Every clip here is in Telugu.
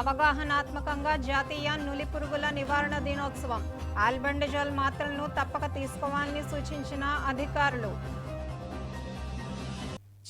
అవగాహనాత్మకంగా జాతీయ నులి పురుగుల నివారణ దినోత్సవం. ఆల్బండజోల్ మాత్రలను తప్పక తీసుకోవాలని సూచించిన అధికారులు.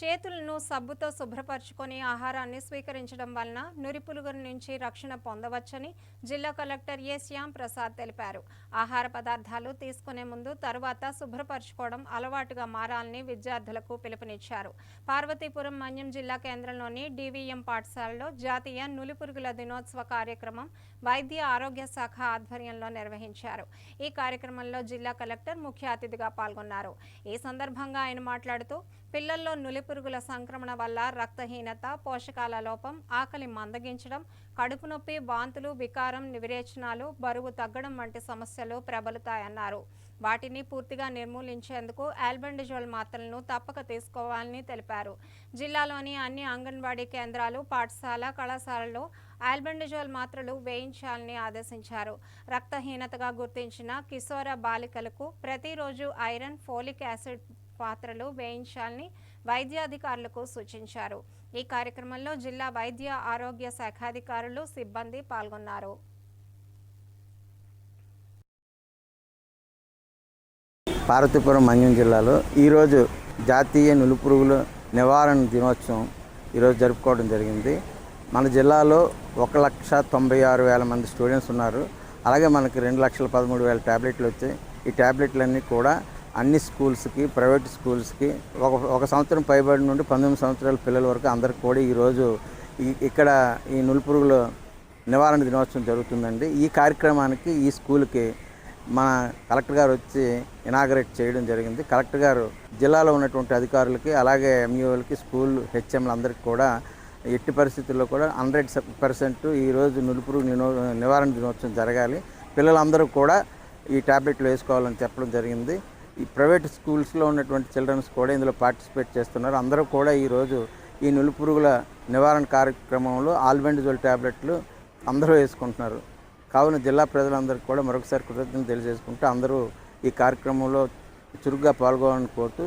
చేతులను సబ్బుతో శుభ్రపరచుకొని ఆహారాన్ని స్వీకరించడం వలన నురిపులుగుల నుంచి రక్షణ పొందవచ్చని జిల్లా కలెక్టర్ ఏ శ్యామ్ ప్రసాద్ తెలిపారు. ఆహార పదార్థాలు తీసుకునే ముందు తరువాత శుభ్రపరచుకోవడం అలవాటుగా మారాలని విద్యార్థులకు పిలుపునిచ్చారు. పార్వతీపురం మన్యం జిల్లా కేంద్రంలోని డివిఎం పాఠశాలలో జాతీయ నులిపురుగుల దినోత్సవ కార్యక్రమం వైద్య ఆరోగ్య శాఖ ఆధ్వర్యంలో నిర్వహించారు. ఈ కార్యక్రమంలో జిల్లా కలెక్టర్ ముఖ్య అతిథిగా పాల్గొన్నారు. ఈ సందర్భంగా ఆయన మాట్లాడుతూ పిల్లల్లో నులిపురుగుల సంక్రమణ వల్ల రక్తహీనత పోషకాల లోపం ఆకలి మందగించడం కడుపు నొప్పి వాంతులు వికారం విరేచనాలు బరువు తగ్గడం వంటి సమస్యలు ప్రబలుతాయన్నారు. వాటిని పూర్తిగా నిర్మూలించేందుకు ఆల్బెండజోల్ మాత్రలను తప్పక తీసుకోవాలని తెలిపారు. జిల్లాలోని అన్ని అంగన్వాడీ కేంద్రాలు పాఠశాల కళాశాలలో ఆల్బెండజోల్ మాత్రలు వేయించాలని ఆదేశించారు. రక్తహీనతగా గుర్తించిన కిశోర బాలికలకు ప్రతిరోజు ఐరన్ ఫోలిక్ యాసిడ్ పాత్రలు వేయించాలని వైద్యాధికారులకు సూచించారు. ఈ కార్యక్రమంలో జిల్లా వైద్య ఆరోగ్య శాఖాధికారులు సిబ్బంది పాల్గొన్నారు. పార్వతీపురం మన్యం జిల్లాలో ఈరోజు జాతీయ నులిపురుగుల నివారణ దినోత్సవం ఈరోజు జరుపుకోవడం జరిగింది. మన జిల్లాలో ఒక లక్ష తొంభై ఆరు వేల మంది స్టూడెంట్స్ ఉన్నారు. అలాగే మనకి రెండు లక్షల పదమూడు వేల ట్యాబ్లెట్లు వచ్చాయి. ఈ ట్యాబ్లెట్లన్నీ కూడా అన్ని స్కూల్స్కి ప్రైవేట్ స్కూల్స్కి ఒక ఒక సంవత్సరం పైబడి నుండి పంతొమ్మిది సంవత్సరాల పిల్లల వరకు అందరికి కూడా ఈరోజు ఈ ఇక్కడ ఈ నులిపురుగుల నివారణ దినోత్సవం జరుగుతుందండి. ఈ కార్యక్రమానికి ఈ స్కూల్కి మన కలెక్టర్ గారు వచ్చి ఇనాగరేట్ చేయడం జరిగింది. కలెక్టర్ గారు జిల్లాలో ఉన్నటువంటి అధికారులకి అలాగే ఎంఈఓలకి స్కూల్ హెచ్ఎంలు అందరికీ కూడా ఎట్టి పరిస్థితుల్లో కూడా హండ్రెడ్ పర్సెంట్ ఈరోజు నులుపురు నివారణ దినోత్సవం జరగాలి. పిల్లలందరూ కూడా ఈ ట్యాబ్లెట్లు వేసుకోవాలని చెప్పడం జరిగింది. ఈ ప్రైవేట్ స్కూల్స్లో ఉన్నటువంటి చిల్డ్రన్స్ కూడా ఇందులో పార్టిసిపేట్ చేస్తున్నారు. అందరూ కూడా ఈరోజు ఈ నులుపురుగుల నివారణ కార్యక్రమంలో ఆల్బెండజోల్ ట్యాబ్లెట్లు అందరూ వేసుకుంటున్నారు. కావున జిల్లా ప్రజలందరికీ కూడా మరొకసారి కృతజ్ఞతలు తెలియజేసుకుంటూ అందరూ ఈ కార్యక్రమంలో చురుగ్గా పాల్గొనాలని కోరుతూ